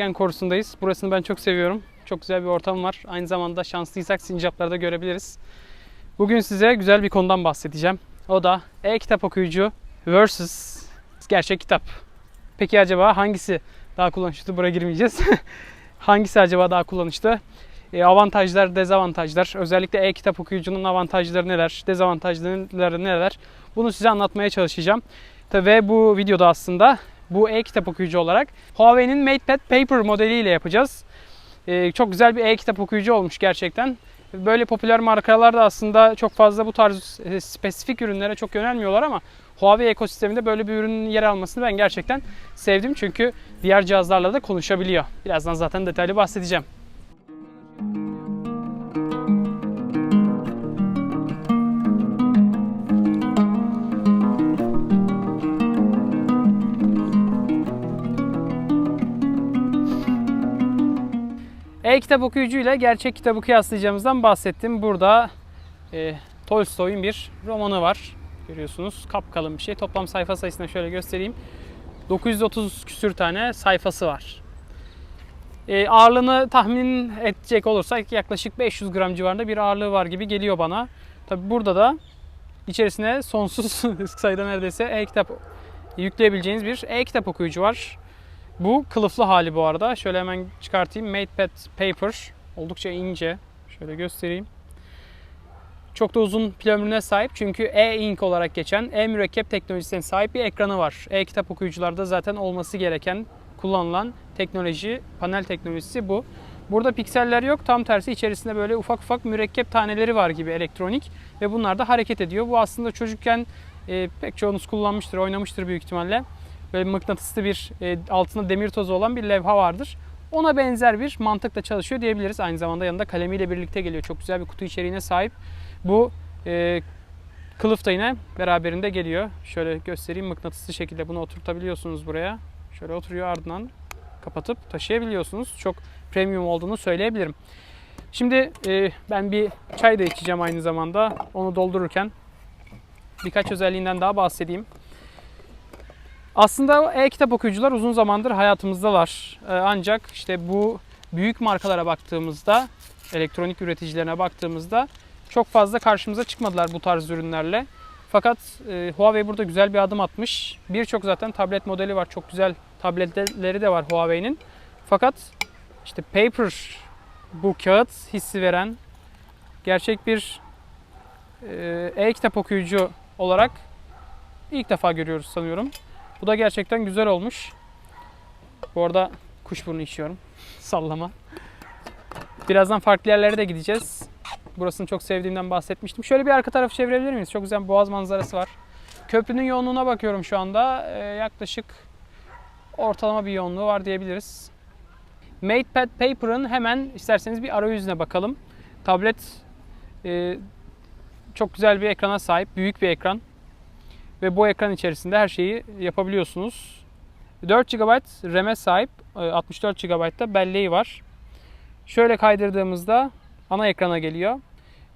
Ergen Korusu'ndayız. Burasını ben çok seviyorum. Çok güzel bir ortam var. Aynı zamanda şanslıysak sincapları da görebiliriz. Bugün size güzel bir konudan bahsedeceğim. O da e-kitap okuyucu versus gerçek kitap. Peki acaba hangisi daha kullanışlı? Buraya girmeyeceğiz. hangisi acaba daha kullanışlı? E, avantajlar, dezavantajlar. Özellikle e-kitap okuyucunun avantajları neler, dezavantajları neler? Bunu size anlatmaya çalışacağım. Ve bu videoda aslında bu e-kitap okuyucu olarak Huawei'nin MatePad Paper modeliyle yapacağız. Ee, çok güzel bir e-kitap okuyucu olmuş gerçekten. Böyle popüler markalar da aslında çok fazla bu tarz e, spesifik ürünlere çok yönelmiyorlar ama Huawei ekosisteminde böyle bir ürünün yer almasını ben gerçekten sevdim. Çünkü diğer cihazlarla da konuşabiliyor. Birazdan zaten detaylı bahsedeceğim. E-kitap okuyucu ile gerçek kitabı kıyaslayacağımızdan bahsettim. Burada e, Tolstoy'un bir romanı var. Görüyorsunuz kapkalın bir şey. Toplam sayfa sayısını şöyle göstereyim. 930 küsür tane sayfası var. E, ağırlığını tahmin edecek olursak yaklaşık 500 gram civarında bir ağırlığı var gibi geliyor bana. Tabi burada da içerisine sonsuz sayıda neredeyse e-kitap yükleyebileceğiniz bir e-kitap okuyucu var. Bu kılıflı hali bu arada. Şöyle hemen çıkartayım. MatePad Paper. Oldukça ince. Şöyle göstereyim. Çok da uzun pil ömrüne sahip çünkü e-ink olarak geçen e-mürekkep teknolojisine sahip bir ekranı var. E-kitap okuyucularda zaten olması gereken kullanılan teknoloji, panel teknolojisi bu. Burada pikseller yok. Tam tersi içerisinde böyle ufak ufak mürekkep taneleri var gibi elektronik ve bunlar da hareket ediyor. Bu aslında çocukken e, pek çoğunuz kullanmıştır, oynamıştır büyük ihtimalle böyle mıknatıslı bir e, altında demir tozu olan bir levha vardır. Ona benzer bir mantıkla çalışıyor diyebiliriz. Aynı zamanda yanında kalemiyle birlikte geliyor. Çok güzel bir kutu içeriğine sahip. Bu e, kılıf da yine beraberinde geliyor. Şöyle göstereyim mıknatıslı şekilde bunu oturtabiliyorsunuz buraya. Şöyle oturuyor ardından kapatıp taşıyabiliyorsunuz. Çok premium olduğunu söyleyebilirim. Şimdi e, ben bir çay da içeceğim aynı zamanda. Onu doldururken birkaç özelliğinden daha bahsedeyim. Aslında e-kitap okuyucular uzun zamandır hayatımızdalar. Ee, ancak işte bu büyük markalara baktığımızda, elektronik üreticilerine baktığımızda çok fazla karşımıza çıkmadılar bu tarz ürünlerle. Fakat e, Huawei burada güzel bir adım atmış. Birçok zaten tablet modeli var. Çok güzel tabletleri de var Huawei'nin. Fakat işte paper bu kağıt hissi veren gerçek bir e, e-kitap okuyucu olarak ilk defa görüyoruz sanıyorum. Bu da gerçekten güzel olmuş. Bu arada kuşburnu içiyorum. Sallama. Birazdan farklı yerlere de gideceğiz. Burasını çok sevdiğimden bahsetmiştim. Şöyle bir arka tarafı çevirebilir miyiz? Çok güzel boğaz manzarası var. Köprünün yoğunluğuna bakıyorum şu anda. Ee, yaklaşık ortalama bir yoğunluğu var diyebiliriz. MatePad Paper'ın hemen isterseniz bir arayüzüne bakalım. Tablet e, çok güzel bir ekrana sahip. Büyük bir ekran ve bu ekran içerisinde her şeyi yapabiliyorsunuz. 4 GB RAM'e sahip, 64 GB da belleği var. Şöyle kaydırdığımızda ana ekrana geliyor.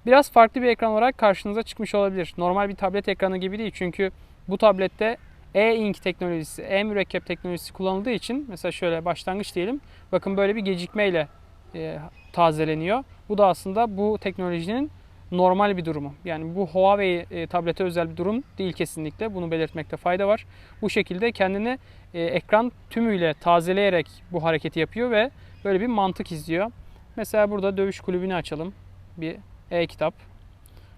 Biraz farklı bir ekran olarak karşınıza çıkmış olabilir. Normal bir tablet ekranı gibi değil çünkü bu tablette e-ink teknolojisi, e-mürekkep teknolojisi kullanıldığı için mesela şöyle başlangıç diyelim. Bakın böyle bir gecikmeyle e, tazeleniyor. Bu da aslında bu teknolojinin normal bir durumu. Yani bu Huawei e, tablete özel bir durum değil kesinlikle. Bunu belirtmekte fayda var. Bu şekilde kendini e, ekran tümüyle tazeleyerek bu hareketi yapıyor ve böyle bir mantık izliyor. Mesela burada dövüş kulübünü açalım. Bir e-kitap.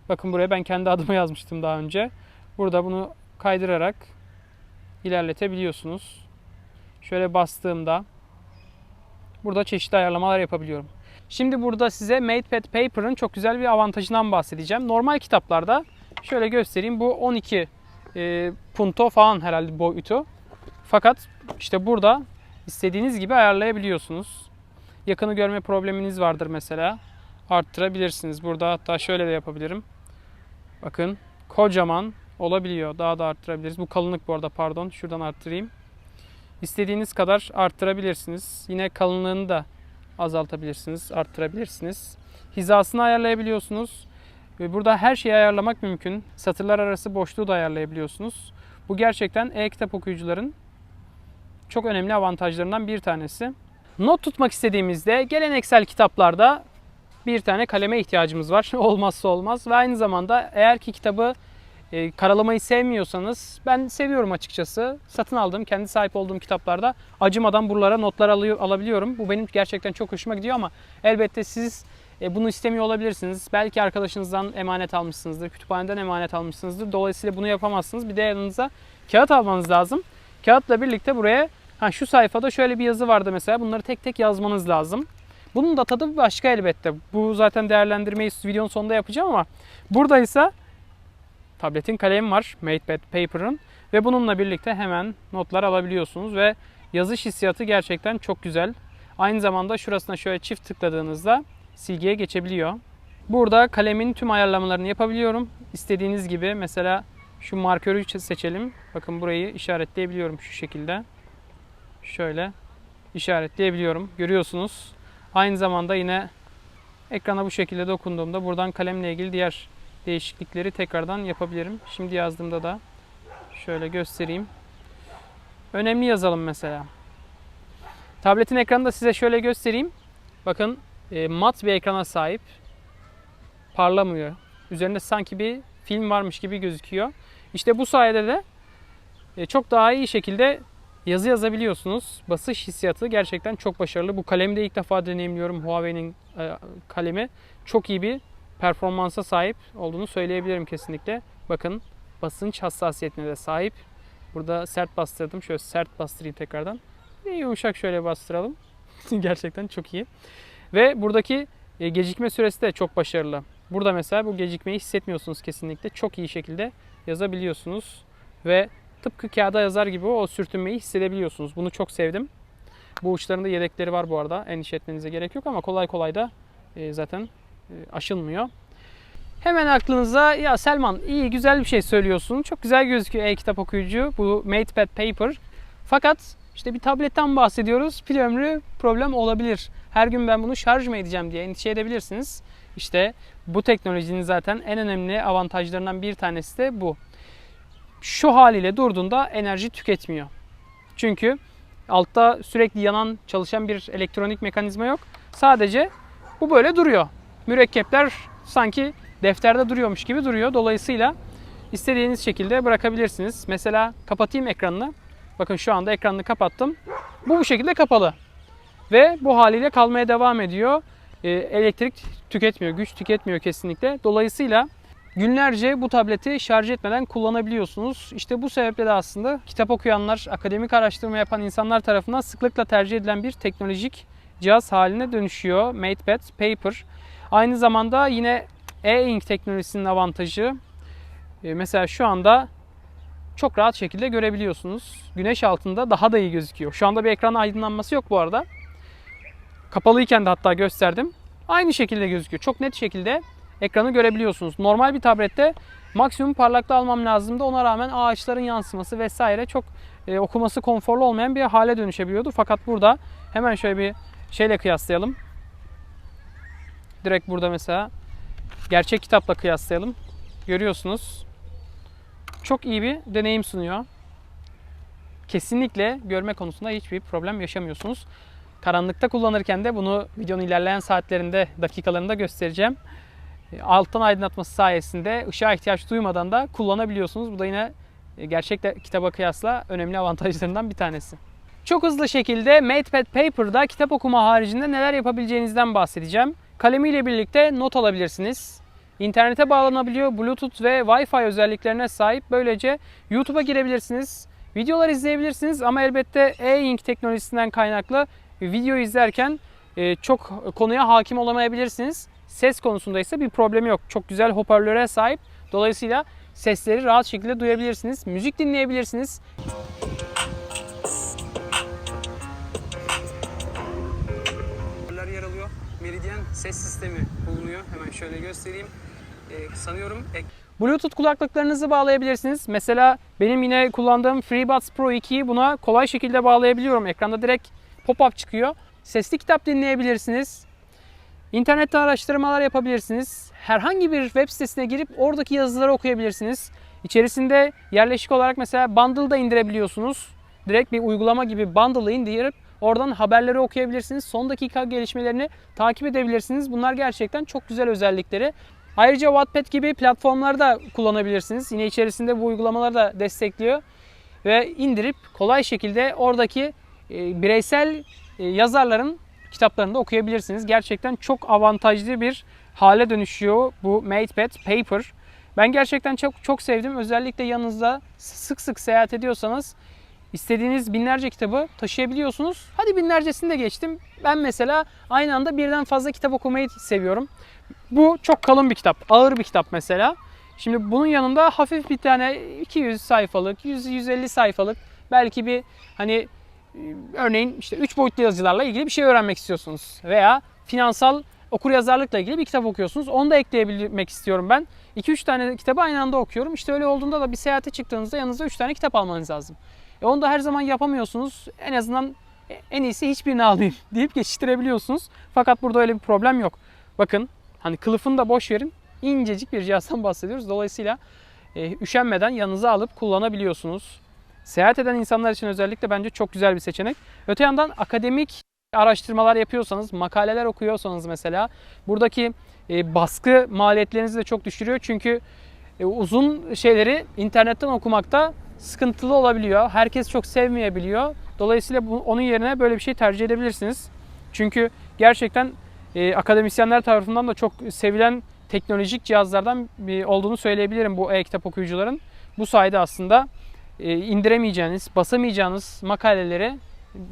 Bakın buraya ben kendi adımı yazmıştım daha önce. Burada bunu kaydırarak ilerletebiliyorsunuz. Şöyle bastığımda burada çeşitli ayarlamalar yapabiliyorum. Şimdi burada size MatePad Paper'ın çok güzel bir avantajından bahsedeceğim. Normal kitaplarda şöyle göstereyim bu 12 e, punto falan herhalde boyutu. Fakat işte burada istediğiniz gibi ayarlayabiliyorsunuz. Yakını görme probleminiz vardır mesela. Arttırabilirsiniz. Burada hatta şöyle de yapabilirim. Bakın kocaman olabiliyor. Daha da arttırabiliriz. Bu kalınlık bu arada pardon. Şuradan arttırayım. İstediğiniz kadar arttırabilirsiniz. Yine kalınlığını da azaltabilirsiniz, arttırabilirsiniz. Hizasını ayarlayabiliyorsunuz. Ve burada her şeyi ayarlamak mümkün. Satırlar arası boşluğu da ayarlayabiliyorsunuz. Bu gerçekten e-kitap okuyucuların çok önemli avantajlarından bir tanesi. Not tutmak istediğimizde geleneksel kitaplarda bir tane kaleme ihtiyacımız var. Olmazsa olmaz. Ve aynı zamanda eğer ki kitabı e, karalamayı sevmiyorsanız ben seviyorum açıkçası. Satın aldığım, kendi sahip olduğum kitaplarda acımadan buralara notlar alıyor, alabiliyorum. Bu benim gerçekten çok hoşuma gidiyor ama elbette siz e, bunu istemiyor olabilirsiniz. Belki arkadaşınızdan emanet almışsınızdır, kütüphaneden emanet almışsınızdır. Dolayısıyla bunu yapamazsınız. Bir de yanınıza kağıt almanız lazım. Kağıtla birlikte buraya ha şu sayfada şöyle bir yazı vardı mesela. Bunları tek tek yazmanız lazım. Bunun da tadı başka elbette. Bu zaten değerlendirmeyi videonun sonunda yapacağım ama buradaysa tabletin kalemi var. MatePad Paper'ın ve bununla birlikte hemen notlar alabiliyorsunuz ve yazış hissiyatı gerçekten çok güzel. Aynı zamanda şurasına şöyle çift tıkladığınızda silgiye geçebiliyor. Burada kalemin tüm ayarlamalarını yapabiliyorum. İstediğiniz gibi mesela şu markörü seçelim. Bakın burayı işaretleyebiliyorum şu şekilde. Şöyle işaretleyebiliyorum. Görüyorsunuz. Aynı zamanda yine ekrana bu şekilde dokunduğumda buradan kalemle ilgili diğer değişiklikleri tekrardan yapabilirim. Şimdi yazdığımda da şöyle göstereyim. Önemli yazalım mesela. Tabletin ekranında size şöyle göstereyim. Bakın e, mat bir ekrana sahip. Parlamıyor. Üzerinde sanki bir film varmış gibi gözüküyor. İşte bu sayede de e, çok daha iyi şekilde yazı yazabiliyorsunuz. Basış hissiyatı gerçekten çok başarılı. Bu kalemi de ilk defa deneyimliyorum. Huawei'nin e, kalemi. Çok iyi bir performansa sahip olduğunu söyleyebilirim kesinlikle. Bakın basınç hassasiyetine de sahip. Burada sert bastırdım. Şöyle sert bastırayım tekrardan. Ve yumuşak şöyle bastıralım. gerçekten çok iyi. Ve buradaki e, gecikme süresi de çok başarılı. Burada mesela bu gecikmeyi hissetmiyorsunuz kesinlikle. Çok iyi şekilde yazabiliyorsunuz. Ve tıpkı kağıda yazar gibi o sürtünmeyi hissedebiliyorsunuz. Bunu çok sevdim. Bu uçlarında yedekleri var bu arada. Endişe etmenize gerek yok ama kolay kolay da e, zaten e, aşılmıyor. Hemen aklınıza ya Selman iyi güzel bir şey söylüyorsun. Çok güzel gözüküyor e-kitap okuyucu. Bu MatePad Paper. Fakat işte bir tabletten bahsediyoruz. Pil ömrü problem olabilir. Her gün ben bunu şarj mı edeceğim diye endişe edebilirsiniz. İşte bu teknolojinin zaten en önemli avantajlarından bir tanesi de bu. Şu haliyle durduğunda enerji tüketmiyor. Çünkü altta sürekli yanan çalışan bir elektronik mekanizma yok. Sadece bu böyle duruyor. Mürekkepler sanki defterde duruyormuş gibi duruyor. Dolayısıyla istediğiniz şekilde bırakabilirsiniz. Mesela kapatayım ekranını. Bakın şu anda ekranını kapattım. Bu bu şekilde kapalı. Ve bu haliyle kalmaya devam ediyor. Ee, elektrik tüketmiyor, güç tüketmiyor kesinlikle. Dolayısıyla günlerce bu tableti şarj etmeden kullanabiliyorsunuz. İşte bu sebeple de aslında kitap okuyanlar, akademik araştırma yapan insanlar tarafından sıklıkla tercih edilen bir teknolojik cihaz haline dönüşüyor. MatePad Paper. Aynı zamanda yine e-ink teknolojisinin avantajı. e, Mesela şu anda çok rahat şekilde görebiliyorsunuz. Güneş altında daha da iyi gözüküyor. Şu anda bir ekran aydınlanması yok bu arada. Kapalıyken de hatta gösterdim. Aynı şekilde gözüküyor. Çok net şekilde ekranı görebiliyorsunuz. Normal bir tablette maksimum parlaklığı almam lazımdı. Ona rağmen ağaçların yansıması vesaire çok e, okuması konforlu olmayan bir hale dönüşebiliyordu. Fakat burada hemen şöyle bir şeyle kıyaslayalım. Direkt burada mesela gerçek kitapla kıyaslayalım. Görüyorsunuz. Çok iyi bir deneyim sunuyor. Kesinlikle görme konusunda hiçbir problem yaşamıyorsunuz. Karanlıkta kullanırken de bunu videonun ilerleyen saatlerinde, dakikalarında göstereceğim. E, Alttan aydınlatması sayesinde ışığa ihtiyaç duymadan da kullanabiliyorsunuz. Bu da yine e, gerçek kitaba kıyasla önemli avantajlarından bir tanesi. Çok hızlı şekilde MatePad Paper'da kitap okuma haricinde neler yapabileceğinizden bahsedeceğim. Kalemiyle birlikte not alabilirsiniz. İnternete bağlanabiliyor, Bluetooth ve Wi-Fi özelliklerine sahip. Böylece YouTube'a girebilirsiniz. Videolar izleyebilirsiniz ama elbette e-ink teknolojisinden kaynaklı video izlerken e, çok konuya hakim olamayabilirsiniz. Ses konusunda ise bir problemi yok. Çok güzel hoparlöre sahip. Dolayısıyla sesleri rahat şekilde duyabilirsiniz. Müzik dinleyebilirsiniz. Meridian ses sistemi bulunuyor. Hemen şöyle göstereyim. Ee, sanıyorum Bluetooth kulaklıklarınızı bağlayabilirsiniz. Mesela benim yine kullandığım FreeBuds Pro 2'yi buna kolay şekilde bağlayabiliyorum. Ekranda direkt pop-up çıkıyor. Sesli kitap dinleyebilirsiniz. İnternette araştırmalar yapabilirsiniz. Herhangi bir web sitesine girip oradaki yazıları okuyabilirsiniz. İçerisinde yerleşik olarak mesela Bundle da indirebiliyorsunuz. Direkt bir uygulama gibi Bundle'ı indirip Oradan haberleri okuyabilirsiniz. Son dakika gelişmelerini takip edebilirsiniz. Bunlar gerçekten çok güzel özellikleri. Ayrıca Wattpad gibi platformları da kullanabilirsiniz. Yine içerisinde bu uygulamaları da destekliyor. Ve indirip kolay şekilde oradaki e, bireysel e, yazarların kitaplarını da okuyabilirsiniz. Gerçekten çok avantajlı bir hale dönüşüyor bu MatePad Paper. Ben gerçekten çok çok sevdim. Özellikle yanınızda sık sık seyahat ediyorsanız istediğiniz binlerce kitabı taşıyabiliyorsunuz. Hadi binlercesini de geçtim. Ben mesela aynı anda birden fazla kitap okumayı seviyorum. Bu çok kalın bir kitap. Ağır bir kitap mesela. Şimdi bunun yanında hafif bir tane 200 sayfalık, 100-150 sayfalık belki bir hani e, örneğin işte 3 boyutlu yazılarla ilgili bir şey öğrenmek istiyorsunuz. Veya finansal okuryazarlıkla ilgili bir kitap okuyorsunuz. Onu da ekleyebilmek istiyorum ben. 2-3 tane kitabı aynı anda okuyorum. İşte öyle olduğunda da bir seyahate çıktığınızda yanınızda 3 tane kitap almanız lazım. E onu da her zaman yapamıyorsunuz. En azından en iyisi hiçbirini almayayım deyip geçiştirebiliyorsunuz. Fakat burada öyle bir problem yok. Bakın hani kılıfını da boş verin. İncecik bir cihazdan bahsediyoruz. Dolayısıyla e, üşenmeden yanınıza alıp kullanabiliyorsunuz. Seyahat eden insanlar için özellikle bence çok güzel bir seçenek. Öte yandan akademik araştırmalar yapıyorsanız, makaleler okuyorsanız mesela buradaki e, baskı maliyetlerinizi de çok düşürüyor. Çünkü e, uzun şeyleri internetten okumakta sıkıntılı olabiliyor. Herkes çok sevmeyebiliyor. Dolayısıyla bu, onun yerine böyle bir şey tercih edebilirsiniz. Çünkü gerçekten e, akademisyenler tarafından da çok sevilen teknolojik cihazlardan bir olduğunu söyleyebilirim bu e-kitap okuyucuların. Bu sayede aslında e, indiremeyeceğiniz, basamayacağınız makaleleri,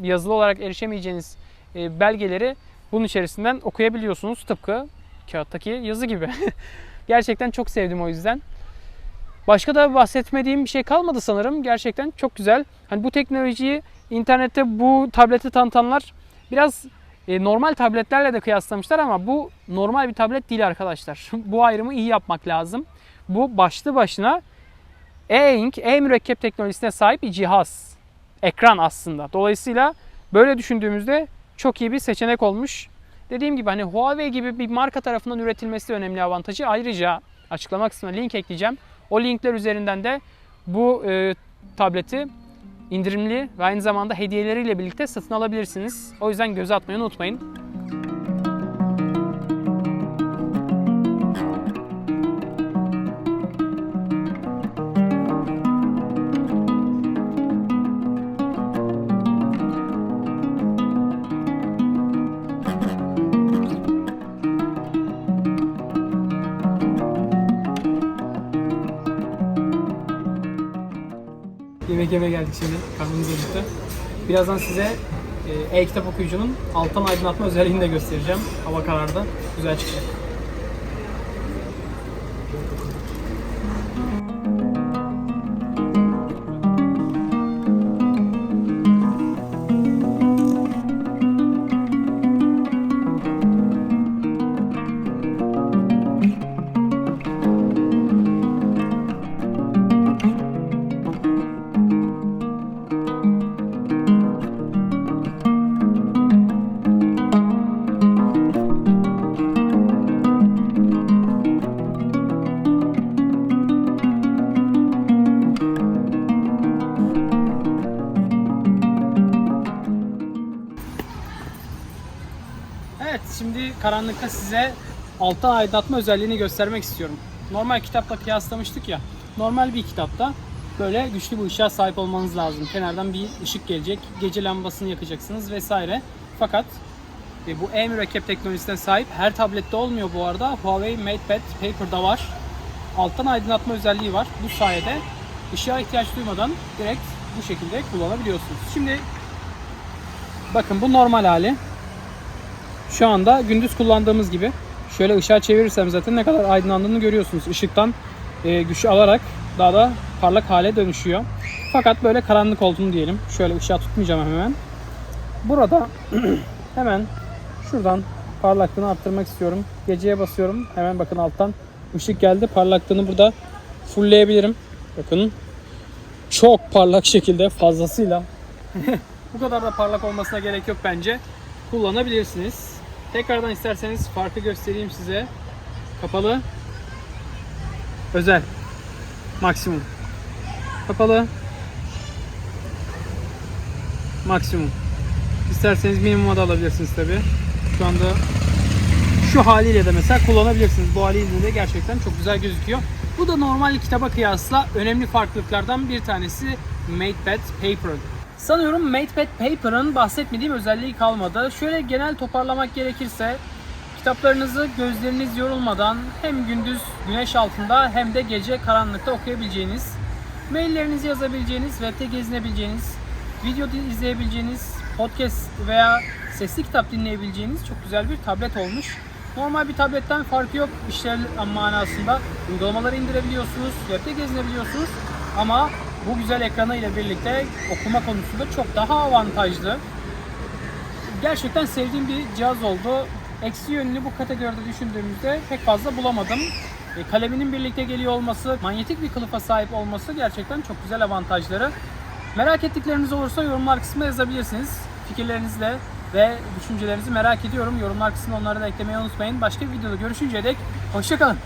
yazılı olarak erişemeyeceğiniz e, belgeleri bunun içerisinden okuyabiliyorsunuz. Tıpkı kağıttaki yazı gibi. Gerçekten çok sevdim o yüzden. Başka da bahsetmediğim bir şey kalmadı sanırım. Gerçekten çok güzel. Hani bu teknolojiyi internette bu tableti tanıtanlar biraz e, normal tabletlerle de kıyaslamışlar ama bu normal bir tablet değil arkadaşlar. bu ayrımı iyi yapmak lazım. Bu başlı başına e-ink, e-mürekkep teknolojisine sahip bir cihaz. Ekran aslında. Dolayısıyla böyle düşündüğümüzde çok iyi bir seçenek olmuş. Dediğim gibi hani Huawei gibi bir marka tarafından üretilmesi önemli avantajı. Ayrıca açıklama kısmına link ekleyeceğim. O linkler üzerinden de bu e, tableti indirimli ve aynı zamanda hediyeleriyle birlikte satın alabilirsiniz. O yüzden göz atmayı unutmayın. Yemeye geldik şimdi. Karnımız acıktı. Birazdan size e, e-kitap okuyucunun alttan aydınlatma özelliğini de göstereceğim. Hava karardı. Güzel çıkacak. Karanlıkta size alttan aydınlatma özelliğini göstermek istiyorum. Normal kitapla kıyaslamıştık ya. Normal bir kitapta böyle güçlü bir ışığa sahip olmanız lazım. Kenardan bir ışık gelecek. Gece lambasını yakacaksınız vesaire. Fakat e, bu e-mürekkep teknolojisine sahip her tablette olmuyor bu arada. Huawei MatePad Paper'da var. Alttan aydınlatma özelliği var. Bu sayede ışığa ihtiyaç duymadan direkt bu şekilde kullanabiliyorsunuz. Şimdi bakın bu normal hali. Şu anda gündüz kullandığımız gibi şöyle ışığa çevirirsem zaten ne kadar aydınlandığını görüyorsunuz. Işıktan e, güç alarak daha da parlak hale dönüşüyor. Fakat böyle karanlık olduğunu diyelim. Şöyle ışığa tutmayacağım hemen. Burada hemen şuradan parlaklığını arttırmak istiyorum. Geceye basıyorum. Hemen bakın alttan ışık geldi. Parlaklığını burada fullleyebilirim. Bakın çok parlak şekilde fazlasıyla. Bu kadar da parlak olmasına gerek yok bence. Kullanabilirsiniz. Tekrardan isterseniz farkı göstereyim size. Kapalı. Özel. Maksimum. Kapalı. Maksimum. İsterseniz minimuma da alabilirsiniz tabi. Şu anda şu haliyle de mesela kullanabilirsiniz. Bu haliyle de gerçekten çok güzel gözüküyor. Bu da normal kitaba kıyasla önemli farklılıklardan bir tanesi MatePad Paper. Sanıyorum MatePad Paper'ın bahsetmediğim özelliği kalmadı. Şöyle genel toparlamak gerekirse kitaplarınızı gözleriniz yorulmadan hem gündüz güneş altında hem de gece karanlıkta okuyabileceğiniz, maillerinizi yazabileceğiniz, webde gezinebileceğiniz, video izleyebileceğiniz, podcast veya sesli kitap dinleyebileceğiniz çok güzel bir tablet olmuş. Normal bir tabletten farkı yok işler manasında. Uygulamaları indirebiliyorsunuz, webde gezinebiliyorsunuz ama bu güzel ekranı ile birlikte okuma konusunda çok daha avantajlı. Gerçekten sevdiğim bir cihaz oldu. Eksi yönünü bu kategoride düşündüğümüzde pek fazla bulamadım. E, kaleminin birlikte geliyor olması, manyetik bir kılıfa sahip olması gerçekten çok güzel avantajları. Merak ettikleriniz olursa yorumlar kısmına yazabilirsiniz. Fikirlerinizle ve düşüncelerinizi merak ediyorum. Yorumlar kısmına onları da eklemeyi unutmayın. Başka bir videoda görüşünceye dek hoşçakalın.